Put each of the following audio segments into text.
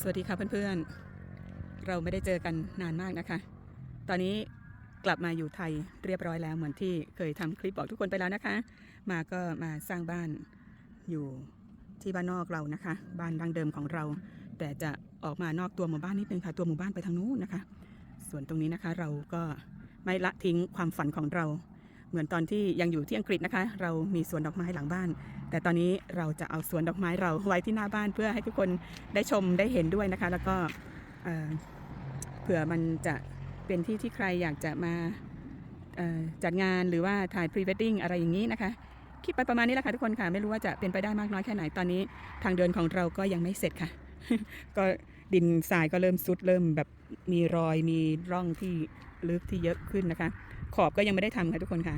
สวัสดีค่ะเพื่อนๆ เราไม่ได้เจอกันนานมากนะคะ ตอนนี้กลับมาอยู่ไทยเรียบร้อยแล้วเหมือนที่เคยทำคลิปบอกทุกคนไปแล้วนะคะ มาก็มาสร้างบ้านอยู่ที่บ้านนอกเรานะคะ บ้านดังเดิมของเรา แต่จะออกมานอกตัวหมู่บ้านนิดนึงค่ะ ตัวหมู่บ้านไปทางนู้นนะคะ ส่วนตรงนี้นะคะเราก็ไม่ละทิ้งความฝันของเรา เหมือนตอนที่ยังอยู่ที่อังกฤษนะคะ เรามีสวนดอกไม้หลังบ้าน แต่ตอนนี้เราจะเอาสวนดอกไม้เราไว้ที่หน้าบ้านเพื่อให้ทุกคนได้ชมได้เห็นด้วยนะคะ แล้วก็เอ่อเผื่อมันจะเป็นที่ที่ใครอยากจะมาจัดงานหรือว่าถ่ายพรีเวดดิ้งอะไรอย่างนี้นะคะคิดไปประมาณนี้แหละค่ะทุกคนค่ะ ไม่รู้ว่าจะเป็นไปได้มากน้อยแค่ไหนตอนนี้ ทางเดินของเราก็ยังไม่เสร็จค่ะ ก็ดินทรายก็เริ่มซุดเริ่มแบบมีรอยมีร่องที่ลึกที่เยอะขึ้นนะคะ ขอบก็ยังไม่ได้ทำค่ะทุกคนค่ะ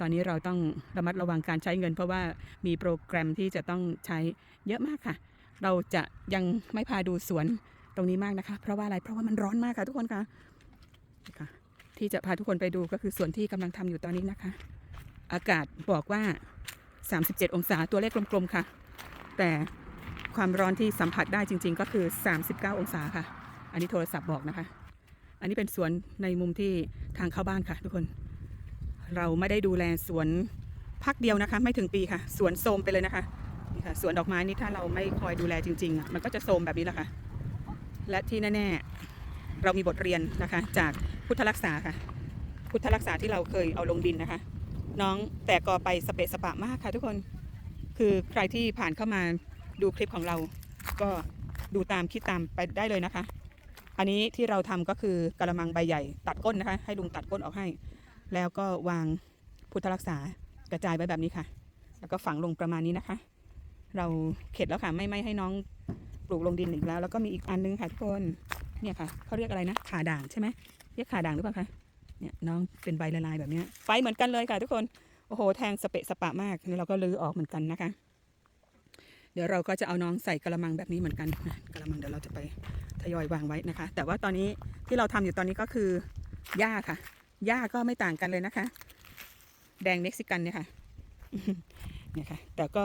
ตอนนี้เราต้องระมัดระวังการใช้เงิน เพราะว่ามีโปรแกรมที่จะต้องใช้เยอะมากค่ะ เราจะยังไม่พาดูสวนตรงนี้มากนะคะ เพราะว่าอะไร เพราะว่ามันร้อนมากค่ะทุกคนค่ะนี่ค่ะที่จะพาทุกคนไปดูก็คือสวนที่กำลังทำอยู่ตอนนี้นะคะ อากาศบอกว่า 37 องศาตัวเลขกลมๆค่ะ แต่ความร้อนที่สัมผัสได้จริง ๆ ก็คือ 39 องศาค่ะ อันนี้โทรศัพท์บอกนะคะ อันนี้เป็นสวนในมุมที่ทางเข้าบ้านค่ะ ทุกคน เราไม่ได้ดูแลสวนพักเดียวนะคะ ไม่ถึงปีค่ะ สวนโทมไปเลยนะคะนี่ค่ะสวนดอกไม้นี่ถ้าเราไม่คอยดูแลจริงๆอะมันก็จะโทมแบบนี้แหละค่ะ และที่แน่ๆเรามีบทเรียนนะคะ จากพุทธรักษาค่ะ พุทธรักษาที่เราเคยเอาลงดินนะคะ น้องแตกกอไปสเปะสปะมากค่ะ ทุกคนคือใครที่ผ่านเข้ามาดูคลิปของเรา ก็ดูตามคิดตามไปได้เลยนะคะ อันนี้ที่เราทำก็คือกระมังใบใหญ่ตัดก้นนะคะ ให้ลุงตัดก้นออกให้ แล้วก็วางพุทธรักษากระจายไว้แบบนี้ค่ะ แล้วก็ฝังลงประมาณนี้นะคะ เราเข็ดแล้วค่ะ ไม่ไม่ให้น้องปลูกลงดินอีกแล้ว แล้วก็มีอีกอันนึงค่ะทุกคนเนี่ยค่ะเขาเรียกอะไรนะขาด่างใช่ไหมเรียกขาด่างหรือเปล่าคะเนี่ยน้องเป็นใบละลายแบบนี้ไฟเหมือนกันเลยค่ะทุกคนโอ้โหแทงสเปะสปะมากนี่เราก็ลื้อออกเหมือนกันนะคะ เดี๋ยวเราก็จะเอาน้องใส่กระมังแบบนี้เหมือนกันกระมังเดี๋ยวเราจะไปทยอยวางไว้นะคะ แต่ว่าตอนนี้ที่เราทำอยู่ตอนนี้ก็คือหญ้าค่ะ หญ้าก็ไม่ต่างกันเลยนะคะ แดงเม็กซิกันเนี่ยค่ะเนี่ยค่ะ แต่ก็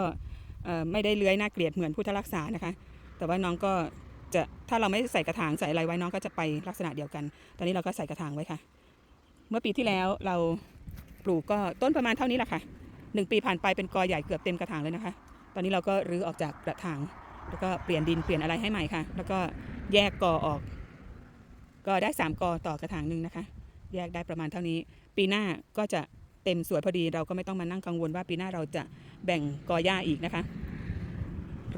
ไม่ได้เลื้อยน่าเกลียดเหมือนพุทธรักษานะคะ แต่ว่าน้องก็จะถ้าเราไม่ใส่กระถางใส่อะไรไว้น้องก็จะไปลักษณะเดียวกัน ตอนนี้เราก็ใส่กระถางไว้ค่ะ เมื่อปีที่แล้วเราปลูกก็ต้นประมาณเท่านี้แหละค่ะหนึ่งปีผ่านไปเป็นกอใหญ่เกือบเต็มกระถางเลยนะคะ ตอนนี้เราก็รื้อออกจากกระถาง แล้วก็เปลี่ยนดินเปลี่ยนอะไรให้ใหม่ค่ะ แล้วก็แยกกอออก ก็ได้สามกอต่อกระถางหนึ่งนะคะ แยกได้ประมาณเท่านี้ ปีหน้าก็จะเต็มสวยพอดีเราก็ไม่ต้องมานั่งกังวลว่าปีหน้าเราจะแบ่งกอหญ้าอีกนะคะ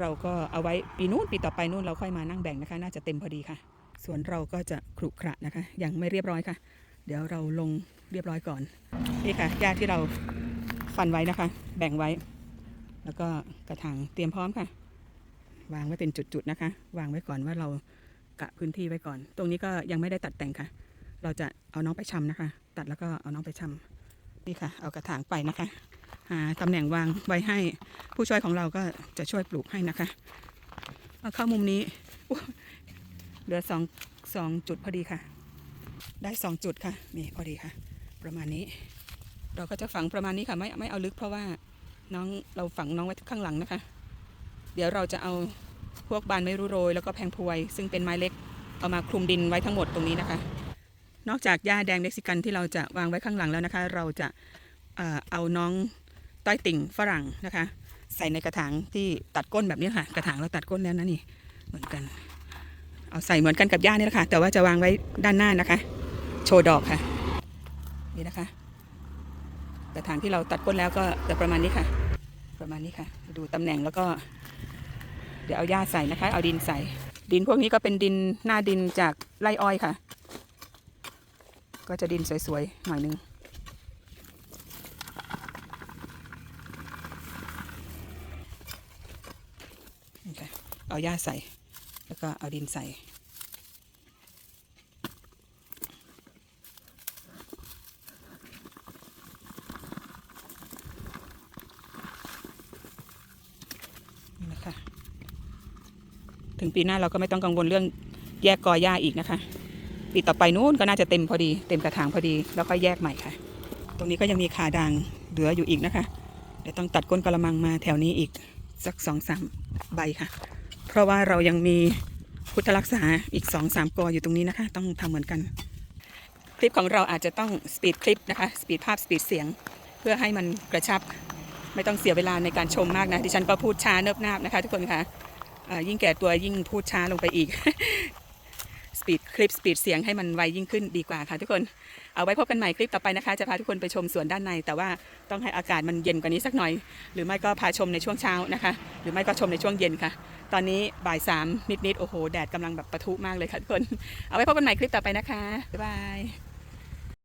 เราก็เอาไว้ปีนู้นปีต่อไปนู้นเราค่อยมานั่งแบ่งนะคะ น่าจะเต็มพอดีค่ะ ส่วนเราก็จะขรุขระนะคะ ยังไม่เรียบร้อยค่ะ เดี๋ยวเราลงเรียบร้อยก่อนนี่ค่ะหญ้าที่เราฟันไว้นะคะ แบ่งไว้ แล้วก็กระถางเตรียมพร้อมค่ะ วางไว้เป็นจุดๆนะคะ วางไว้ก่อนว่าเรากะพื้นที่ไว้ก่อน ตรงนี้ก็ยังไม่ได้ตัดแต่งค่ะ เราจะเอาน้องไปชำนะคะ ตัดแล้วก็เอาน้องไปชำนี่ค่ะ เอากระถางไปนะคะหาตำแหน่งวางไว้ให้ผู้ช่วยของเราก็จะช่วยปลูกให้นะคะเอาเข้ามุมนี้เหลือสองสองจุดพอดีค่ะ ได้สองจุดค่ะนี่พอดีค่ะ ประมาณนี้ เราก็จะฝังประมาณนี้ค่ะไม่ไม่เอาลึกเพราะว่าน้องเราฝังน้องไว้ข้างหลังนะคะ เดี๋ยวเราจะเอาพวกบานไม้รูโรย แล้วก็แพงพวย ซึ่งเป็นไม้เล็กเอามาคลุมดินไว้ทั้งหมดตรงนี้นะคะ นอกจากหญ้าแดงเม็กซิกันที่เราจะวางไว้ข้างหลังแล้วนะคะ เราจะเอาน้องต้อยติ่งฝรั่งนะคะ ใส่ในกระถางที่ตัดก้นแบบนี้ค่ะ กระถางเราตัดก้นแล้วนะนี่เหมือนกัน เอาใส่เหมือนกันกับหญ้านี่แหละค่ะแต่ว่าจะวางไว้ด้านหน้านะคะ โชว์ดอกค่ะ นี่นะคะ กระถางที่เราตัดก้นแล้วก็จะประมาณนี้ค่ะ ประมาณนี้ค่ะ ดูตำแหน่งแล้วก็ เดี๋ยวเอาหญ้าใส่นะคะ เอาดินใส่ ดินพวกนี้ก็เป็นดินหน้าดินจากไรอ้อยค่ะ ก็จะดินสวยๆ หน่อยนึง เอาหญ้าใส่ แล้วก็เอาดินใส่นี่นะคะถึงปีหน้าเราก็ไม่ต้องกังวลเรื่องแยกกอหญ้าอีกนะคะ ปีต่อไปนู้นก็น่าจะเต็มพอดี เต็มกระถางพอดี แล้วค่อยแยกใหม่ค่ะ ตรงนี้ก็ยังมีขาด่างเหลืออยู่อีกนะคะ เดี๋ยวต้องตัดก้นกระมังมาแถวนี้อีกสักสองสามใบค่ะ เพราะว่าเรายังมีพุทธรักษาอีก2องสามกออยู่ตรงนี้นะคะ ต้องทำเหมือนกัน คลิปของเราอาจจะต้องสปีดคลิปนะคะ สปีดภาพสปีดเสียง เพื่อให้มันกระชับ ไม่ต้องเสียเวลาในการชมมากนะ ดิฉันก็พูดช้าเนิบนาบนะคะ ทุกคนคะเอ่อยิ่งแก่ตัวยิ่งพูดช้าลงไปอีก ปีดคลิปสปีดเสียงให้มันไวยิ่งขึ้นดีกว่าค่ะทุกคน เอาไว้พบกันใหม่คลิปต่อไปนะคะ จะพาทุกคนไปชมสวนด้านใน แต่ว่าต้องให้อากาศมันเย็นกว่านี้สักหน่อย หรือไม่ก็พาชมในช่วงเช้านะคะ หรือไม่ก็ชมในช่วงเย็นค่ะ ตอนนี้บ่ายสามนิดๆโอ้โหแดดกำลังแบบปะทุมากเลยค่ะทุกคน เอาไว้พบกันใหม่คลิปต่อไปนะคะบ๊ายบาย